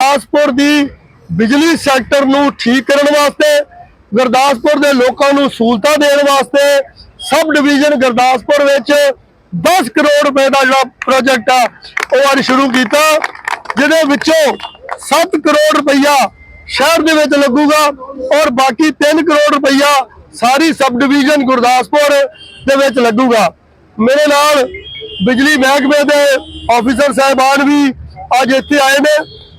ਗੁਰਦਾਸਪੁਰ ਦੀ ਬਿਜਲੀ ਸੈਕਟਰ ਨੂੰ ਠੀਕ ਕਰਨ ਵਾਸਤੇ ਗੁਰਦਾਸਪੁਰ ਦੇ ਲੋਕਾਂ ਨੂੰ ਸਹੂਲਤਾਂ ਦੇਣ ਵਾਸਤੇ ਸਬ ਡਿਵੀਜ਼ਨ ਗੁਰਦਾਸਪੁਰ ਵਿੱਚ 10 ਕਰੋੜ ਰੁਪਏ ਦਾ ਜਿਹੜਾ ਪ੍ਰੋਜੈਕਟ ਆ ਉਹ ਅੱਜ ਸ਼ੁਰੂ ਕੀਤਾ। ਜਿਹਦੇ ਵਿੱਚੋਂ 7 ਕਰੋੜ ਰੁਪਈਆ ਸ਼ਹਿਰ ਦੇ ਵਿੱਚ ਲੱਗੂਗਾ ਔਰ ਬਾਕੀ 3 ਕਰੋੜ ਰੁਪਈਆ ਸਾਰੀ ਸਬ ਡਿਵੀਜ਼ਨ ਗੁਰਦਾਸਪੁਰ ਦੇ ਵਿੱਚ ਲੱਗੂਗਾ। ਮੇਰੇ ਨਾਲ ਬਿਜਲੀ ਮਹਿਕਮੇ ਦੇ ਆਫੀਸਰ ਸਾਹਿਬਾਨ ਵੀ ਅੱਜ ਇੱਥੇ ਆਏ ਨੇ।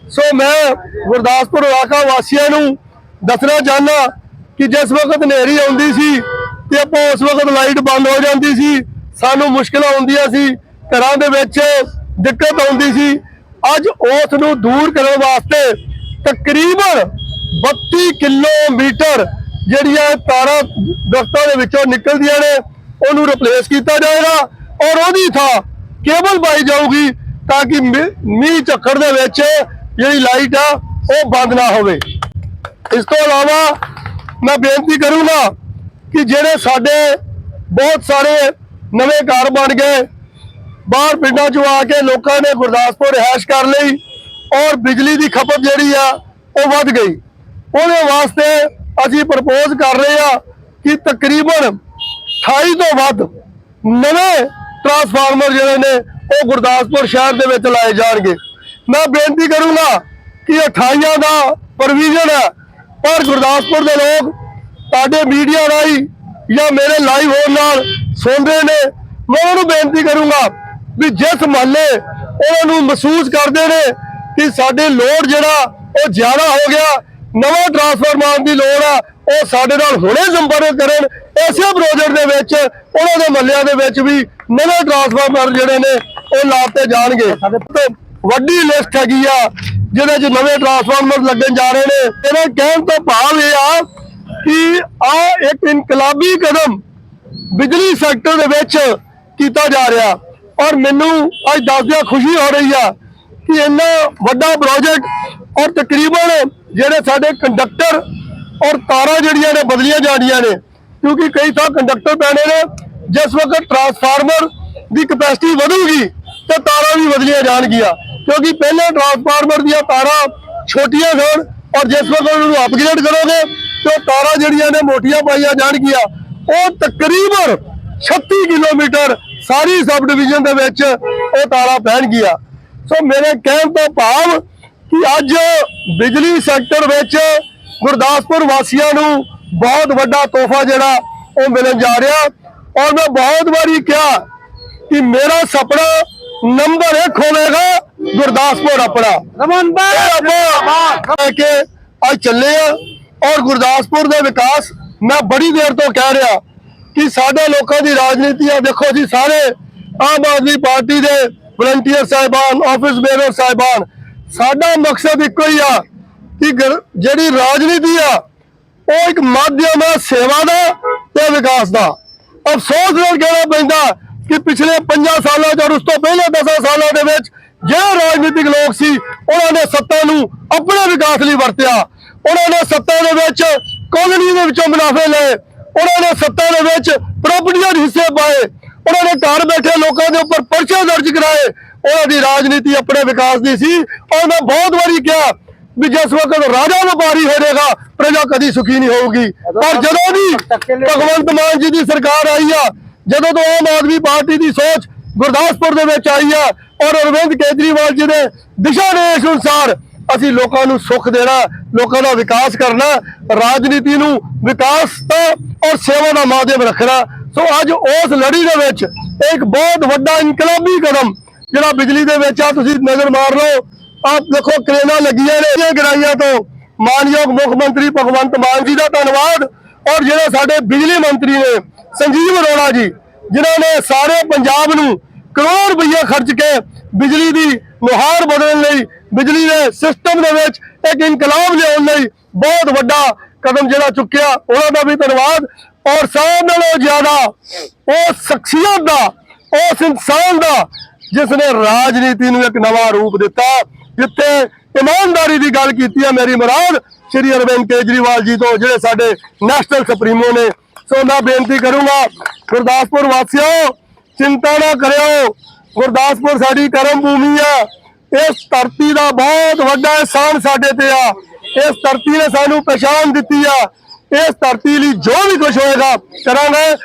ਸੋ ਮੈਂ ਗੁਰਦਾਸਪੁਰ ਇਲਾਕਾ ਵਾਸੀਆਂ ਨੂੰ ਦੱਸਣਾ ਚਾਹੁੰਦਾ ਕਿ ਜਿਸ ਵਕਤ ਹਨੇਰੀ ਆਉਂਦੀ ਸੀ ਤੇ ਆਪਾਂ ਉਸ ਵਕਤ ਲਾਈਟ ਬੰਦ ਹੋ ਜਾਂਦੀ ਸੀ, ਸਾਨੂੰ ਮੁਸ਼ਕਲਾਂ ਆਉਂਦੀਆਂ ਸੀ, ਘਰਾਂ ਦੇ ਵਿੱਚ ਦਿੱਕਤ ਆਉਂਦੀ ਸੀ ਅੱਜ ਉਸ ਨੂੰ ਦੂਰ ਕਰਨ ਵਾਸਤੇ ਤਕਰੀਬਨ 32 ਕਿਲੋਮੀਟਰ ਜਿਹੜੀਆਂ ਤਾਰਾਂ ਦਰਖਤਾਂ ਦੇ ਵਿੱਚੋਂ ਨਿਕਲਦੀਆਂ ਨੇ, ਉਹਨੂੰ ਰਿਪਲੇਸ ਕੀਤਾ ਜਾਏਗਾ ਔਰ ਉਹਦੀ ਥਾਂ ਕੇਬਲ ਪਾਈ ਜਾਊਗੀ ਤਾਂ ਕਿ ਮੀਂਹ ਝੱਖੜ ਦੇ ਵਿੱਚ ਜਿਹੜੀ ਲਾਈਟ ਆ, ਉਹ ਬੰਦ ਨਾ ਹੋਵੇ। ਇਸ ਤੋਂ ਇਲਾਵਾ ਮੈਂ ਬੇਨਤੀ ਕਰੂੰਗਾ ਕਿ ਜਿਹੜੇ ਸਾਡੇ ਬਹੁਤ ਸਾਰੇ ਨਵੇਂ ਘਰ ਬਣ ਗਏ ਬਾਹਰ ਪਿੰਡਾਂ ਚੋਂ ਆ ਕੇ ਲੋਕਾਂ ਨੇ ਗੁਰਦਾਸਪੁਰ ਰਿਹਾਇਸ਼ ਕਰ ਲਈ ਔਰ ਬਿਜਲੀ ਦੀ ਖਪਤ ਜਿਹੜੀ ਆ, ਉਹ ਵੱਧ ਗਈ। ਉਹਦੇ ਵਾਸਤੇ ਅਸੀਂ ਪ੍ਰਪੋਜ਼ ਕਰ ਰਹੇ ਆ ਕਿ ਤਕਰੀਬਨ 28 ਤੋਂ ਵੱਧ ਨਵੇਂ ਟਰਾਂਸਫਾਰਮਰ ਜਿਹੜੇ ਨੇ, ਉਹ ਗੁਰਦਾਸਪੁਰ ਸ਼ਹਿਰ ਦੇ ਵਿੱਚ ਲਾਏ ਜਾਣਗੇ। ਮੈਂ ਬੇਨਤੀ ਕਰੂੰਗਾ ਕਿ 28 ਦਾ ਪ੍ਰੋਵੀਜ਼ਨ ਹੈ, ਪਰ ਗੁਰਦਾਸਪੁਰ ਦੇ ਲੋਕ ਤੁਹਾਡੇ ਮੀਡੀਆ ਰਾਹੀਂ ਜਾਂ ਮੇਰੇ ਲਾਈਵ ਹੋਣ ਨਾਲ ਸੁਣ ਰਹੇ ਨੇ। ਮੈਂ ਉਹਨਾਂ ਨੂੰ ਬੇਨਤੀ ਕਰੂੰਗਾ ਵੀ ਜਿਸ ਮਹੱਲੇ ਉਹਨਾਂ ਨੂੰ ਮਹਿਸੂਸ ਕਰਦੇ ਨੇ ਕਿ ਸਾਡੇ ਲੋਡ ਜਿਹੜਾ ਉਹ ਜ਼ਿਆਦਾ ਹੋ ਗਿਆ, ਨਵਾਂ ਟਰਾਂਸਫਾਰਮਰ ਦੀ ਲੋੜ ਆ, ਉਹ ਸਾਡੇ ਨਾਲ ਹੁਣੇ ਸੰਪਰਕ ਕਰਨ, ਇਸੇ ਪ੍ਰੋਜੈਕਟ ਦੇ ਵਿੱਚ, ਉਹਨਾਂ ਦੇ ਮਹੱਲਿਆਂ ਦੇ ਵਿੱਚ ਵੀ ਨਵੇਂ ਟਰਾਂਸਫਾਰਮਰ ਜਿਹੜੇ ਨੇ, ਉਹ ਲਾਤੇ ਜਾਣਗੇ। ਵੱਡੀ ਲਿਸਟ ਹੈਗੀ ਆ, ਜਿਹਦੇ 'ਚ ਨਵੇਂ ਟਰਾਂਸਫਾਰਮਰ ਲੱਗਣ ਜਾ ਰਹੇ ਨੇ। ਇਹਦੇ ਕਹਿਣ ਤੋਂ ਭਾਵ ਇਹ ਆ ਕਿ ਆ ਇੱਕ ਇਨਕਲਾਬੀ ਕਦਮ ਬਿਜਲੀ ਸੈਕਟਰ ਦੇ ਵਿੱਚ ਕੀਤਾ ਜਾ ਰਿਹਾ। ਔਰ ਮੈਨੂੰ ਅੱਜ ਦੱਸਦਿਆਂ ਖੁਸ਼ੀ ਹੋ ਰਹੀ ਆ ਕਿ ਇੰਨਾ ਵੱਡਾ ਪ੍ਰੋਜੈਕਟ ਔਰ ਤਕਰੀਬਨ ਜਿਹੜੇ ਸਾਡੇ ਕੰਡਕਟਰ ਔਰ ਤਾਰਾਂ ਜਿਹੜੀਆਂ ਨੇ ਬਦਲੀਆਂ ਜਾਣੀਆਂ ਨੇ, ਕਿਉਂਕਿ ਕਈ ਥਾਂ ਕੰਡਕਟਰ ਪੈਣੇ ਨੇ, ਜਿਸ ਵਕਤ ਟਰਾਂਸਫਾਰਮਰ ਦੀ ਕਪੈਸਿਟੀ ਵਧੂਗੀ, ਤੇ ਤਾਰਾਂ ਵੀ ਬਦਲੀਆਂ ਜਾਣਗੀਆਂ। ਕਿਉਂਕਿ ਪਹਿਲੇ ਟਰਾਂਸਫਾਰਮਰ ਦੀਆਂ ਤਾਰਾਂ ਛੋਟੀਆਂ ਸਨ ਔਰ ਜਿਸ ਵਕਤ ਉਹਨੂੰ ਅਪਗ੍ਰੇਡ ਕਰੋਗੇ, ਤੇ ਉਹ ਤਾਰਾਂ ਜਿਹੜੀਆਂ ਨੇ ਮੋਟੀਆਂ ਪਾਈਆਂ ਜਾਣਗੀਆਂ। ਉਹ ਤਕਰੀਬਨ 36 ਕਿਲੋਮੀਟਰ ਸਾਰੀ ਸਬ ਡਿਵੀਜ਼ਨ ਦੇ ਵਿੱਚ ਉਹ ਤਾਰਾਂ ਪੈਣਗੀਆਂ ਸੋ ਮੇਰੇ ਕਹਿਣ ਤੋਂ ਭਾਵ ਕਿ ਅੱਜ ਬਿਜਲੀ ਸੈਕਟਰ ਵਿੱਚ ਗੁਰਦਾਸਪੁਰ ਵਾਸੀਆਂ ਨੂੰ ਬਹੁਤ ਵੱਡਾ ਤੋਹਫਾ ਜਿਹੜਾ ਉਹ ਮਿਲਣ ਜਾ ਰਿਹਾ। ਔਰ ਮੈਂ ਬਹੁਤ ਵਾਰੀ ਕਿਹਾ ਕਿ ਮੇਰਾ ਸੁਪਨਾ ਨੰਬਰ 1 ਹੋਵੇਗਾ ਗੁਰਦਾਸਪੁਰ ਆਪਣਾ। ਰਮਨ ਬਾਈ ਕੇ ਅੱਜ ਚੱਲੇ ਆ। ਔਰ ਗੁਰਦਾਸਪੁਰ ਦੇ ਵਿਕਾਸ ਮੈਂ ਬੜੀ ਦੇਰ ਤੋਂ ਕਹਿ ਰਿਹਾ। ਕਿ ਸਾਡੇ ਲੋਕਾਂ ਦੀ ਰਾਜਨੀਤੀ ਆ। ਦੇਖੋ ਜੀ ਸਾਰੇ ਆਮ ਆਦਮੀ ਪਾਰਟੀ ਦੇ ਵਲੰਟੀਅਰ ਸਾਹਿਬਾਨ ਆਫਿਸ ਬੇਰਰ ਸਾਹਿਬਾਨ। ਸਾਡਾ ਮਕਸਦ ਇੱਕੋ ਹੀ ਆ ਕਿ ਜਿਹੜੀ ਰਾਜਨੀਤੀ ਆ, ਉਹ ਇੱਕ ਮਾਧਿਅਮ ਹੈ ਸੇਵਾ ਦਾ ਤੇ ਵਿਕਾਸ ਦਾ। ਅਫਸੋਸ ਨਾਲ ਕਹਿਣਾ ਪੈਂਦਾ ਕਿ ਪਿਛਲੇ 5 ਸਾਲਾਂ ਚ ਔਰ ਉਸ ਤੋਂ ਪਹਿਲੇ 10 ਸਾਲਾਂ ਦੇ ਵਿੱਚ ਜਿਹੜੇ ਰਾਜਨੀਤਿਕ ਲੋਕ ਸੀ, ਉਹਨਾਂ ਨੇ ਸੱਤਾ ਨੂੰ ਆਪਣੇ ਵਿਕਾਸ ਲਈ ਵਰਤਿਆ। ਉਹਨਾਂ ਨੇ ਸੱਤਾ ਦੇ ਵਿੱਚ ਕਾਲੋਨੀ ਦੇ ਵਿੱਚੋਂ ਮੁਨਾਫੇ ਲਏ। ਉਹਨਾਂ ਨੇ ਸੱਤਾ ਦੇ ਵਿੱਚ ਪ੍ਰਾਪਰਟੀਆਂ ਦੇ ਹਿੱਸੇ ਪਾਏ। ਉਹਨਾਂ ਨੇ ਘਰ ਬੈਠੇ ਲੋਕਾਂ ਦੇ ਉੱਪਰ ਪਰਚੇ ਦਰਜ ਕਰਾਏ। ਉਹਨਾਂ ਦੀ ਰਾਜਨੀਤੀ ਆਪਣੇ ਵਿਕਾਸ ਦੀ ਸੀ। ਔਰ ਮੈਂ ਬਹੁਤ ਵਾਰੀ ਕਿਹਾ ਵੀ ਜਿਸ ਵਕਤ ਰਾਜਾ ਵਪਾਰੀ ਹੋ ਜਾਏਗਾ ਪ੍ਰਜਾ ਕਦੀ ਸੁਖੀ ਨਹੀਂ ਹੋਊਗੀ। ਪਰ ਜਦੋਂ ਦੀ ਭਗਵੰਤ ਮਾਨ ਜੀ ਦੀ ਸਰਕਾਰ ਆਈ ਆ, ਜਦੋਂ ਤੋਂ ਆਮ ਆਦਮੀ ਪਾਰਟੀ ਦੀ ਸੋਚ ਗੁਰਦਾਸਪੁਰ ਦੇ ਵਿੱਚ ਆਈ ਆ, ਔਰ ਅਰਵਿੰਦ ਕੇਜਰੀਵਾਲ ਜੀ ਦੇ ਦਿਸ਼ਾ ਨਿਰਦੇਸ਼ ਅਨੁਸਾਰ ਅਸੀਂ ਲੋਕਾਂ ਨੂੰ ਸੁੱਖ ਦੇਣਾ ਲੋਕਾਂ ਦਾ ਵਿਕਾਸ ਕਰਨਾ, ਰਾਜਨੀਤੀ ਨੂੰ ਵਿਕਾਸ ਦਾ ਔਰ ਸੇਵਾ ਦਾ ਮਾਧਿਅਮ ਰੱਖਣਾ। ਸੋ ਅੱਜ ਉਸ ਲੜੀ ਦੇ ਵਿੱਚ ਇੱਕ ਬਹੁਤ ਵੱਡਾ ਇਨਕਲਾਬੀ ਕਦਮ, ਜਿਹੜਾ ਬਿਜਲੀ ਦੇ ਵਿੱਚ ਆ, ਤੁਸੀਂ ਨਜ਼ਰ ਮਾਰ ਲਓ। ਆਪ ਦੇਖੋ, ਕਰੇਨਾ ਲੱਗੀਆਂ ਨੇ ਇਹ ਗਰਾਈਆਂ ਤੋਂ। ਮਾਨਯੋਗ ਮੁੱਖ ਮੰਤਰੀ ਭਗਵੰਤ ਮਾਨ ਜੀ ਦਾ ਧੰਨਵਾਦ। ਔਰ ਜਿਹੜੇ ਸਾਡੇ ਬਿਜਲੀ ਮੰਤਰੀ ਨੇ, ਸੰਜੀਵ ਅਰੋੜਾ ਜੀ, ਜਿਨ੍ਹਾਂ ਨੇ ਸਾਰੇ ਪੰਜਾਬ ਨੂੰ ਕਰੋੜ ਰੁਪਏ ਖਰਚ ਕੇ ਬਿਜਲੀ ਦੀ ਨੁਹਾਰ ਬਦਲਣ ਲਈ ਬਿਜਲੀ ਦੇ ਸਿਸਟਮ ਦੇ ਵਿੱਚ ਇੱਕ ਇਨਕਲਾਬ ਲਿਆਉਣ ਲਈ ਬਹੁਤ ਵੱਡਾ ਕਦਮ ਜਿਹੜਾ ਚੁੱਕਿਆ, ਉਹਨਾਂ ਦਾ ਵੀ ਧੰਨਵਾਦ। ਔਰ ਸਭ ਨਾਲੋਂ ਜ਼ਿਆਦਾ ਉਹ ਸ਼ਖਸੀਅਤ ਦਾ, ਉਸ ਇਨਸਾਨ ਦਾ ਜਿਸ ਨੇ ਰਾਜਨੀਤੀ ਨੂੰ ਇੱਕ ਨਵਾਂ ਰੂਪ ਦਿੱਤਾ, ਜਿੱਥੇ ਇਮਾਨਦਾਰੀ ਦੀ ਗੱਲ ਕੀਤੀ ਹੈ ਮੇਰੀ ਮੁਰਾਦ, ਸ਼੍ਰੀ ਅਰਵਿੰਦ ਕੇਜਰੀਵਾਲ ਜੀ ਤੋਂ, ਜਿਹੜੇ ਸਾਡੇ ਨੈਸ਼ਨਲ ਸੁਪਰੀਮੋ ਨੇ। ਸੋ ਮੈਂ ਬੇਨਤੀ ਕਰੂੰਗਾ, ਗੁਰਦਾਸਪੁਰ ਵਾਸੀਓ, ਚਿੰਤਾ ਨਾ ਕਰਿਓ। ਗੁਰਦਾਸਪੁਰ ਸਾਡੀ ਕਰਮ ਭੂਮੀ ਹੈ ਇਸ ਧਰਤੀ ਦਾ ਬਹੁਤ ਵੱਡਾ ਇਹਸਾਨ ਸਾਡੇ ਤੇ ਆ। ਇਸ ਧਰਤੀ ਨੇ ਸਾਨੂੰ ਪਛਾਣ ਦਿੱਤੀ ਆ। ਇਸ ਧਰਤੀ ਲਈ ਜੋ ਵੀ ਕੁਝ ਹੋਏਗਾ ਕਰਾਂਗੇ।